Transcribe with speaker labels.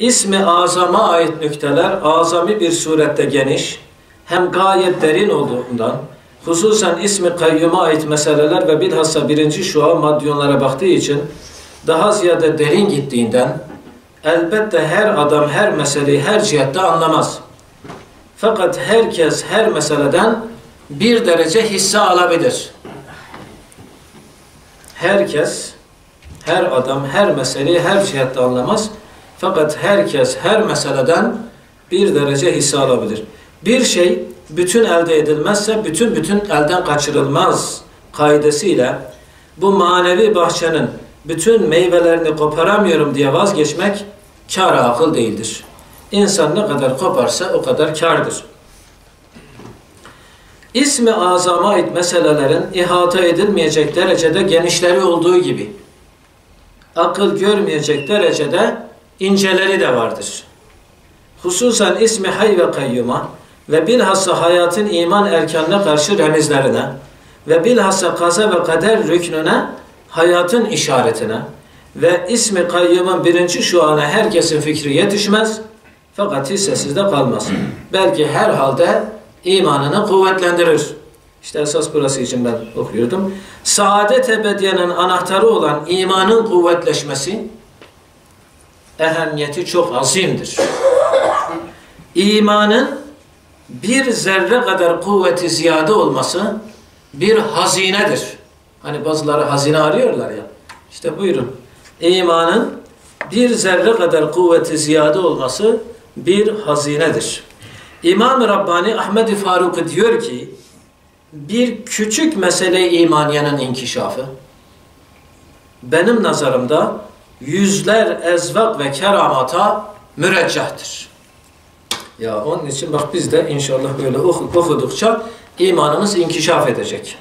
Speaker 1: İsmi azama ait nükteler azami bir surette geniş, hem gayet derin olduğundan, hususen ismi kayyuma ait meseleler ve bilhassa birinci şua maddiyonlara baktığı için daha ziyade derin gittiğinden, elbette her adam her meseleyi her cihette anlamaz. Fakat herkes her meseleden bir derece hisse alabilir. Herkes, her adam her meseleyi her cihette anlamaz. Fakat herkes her meseleden bir derece hisse alabilir. Bir şey bütün elde edilmezse bütün bütün elden kaçırılmaz kaidesiyle bu manevi bahçenin bütün meyvelerini koparamıyorum diye vazgeçmek kar akıl değildir. İnsan ne kadar koparsa o kadar kardır. İsmi azama ait meselelerin ihata edilmeyecek derecede genişleri olduğu gibi akıl görmeyecek derecede inceleri de vardır. Hususen ismi hay ve kayyuma ve bilhassa hayatın iman erkanına karşı remizlerine ve bilhassa kaza ve kader rüknüne hayatın işaretine ve ismi kayyumun birinci şu ana herkesin fikri yetişmez fakat hissesiz de kalmaz. Belki her halde imanını kuvvetlendirir. İşte esas burası için ben okuyordum. Saadet ebediyenin anahtarı olan imanın kuvvetleşmesi ehemmiyeti çok azimdir. İmanın bir zerre kadar kuvveti ziyade olması bir hazinedir. Hani bazıları hazine arıyorlar ya. İşte buyurun. İmanın bir zerre kadar kuvveti ziyade olması bir hazinedir. İmam-ı Rabbani Ahmed-i Faruk diyor ki bir küçük mesele imaniyenin inkişafı benim nazarımda yüzler ezvak ve keramata müreccahtır. Ya onun için bak biz de inşallah böyle okudukça imanımız inkişaf edecek.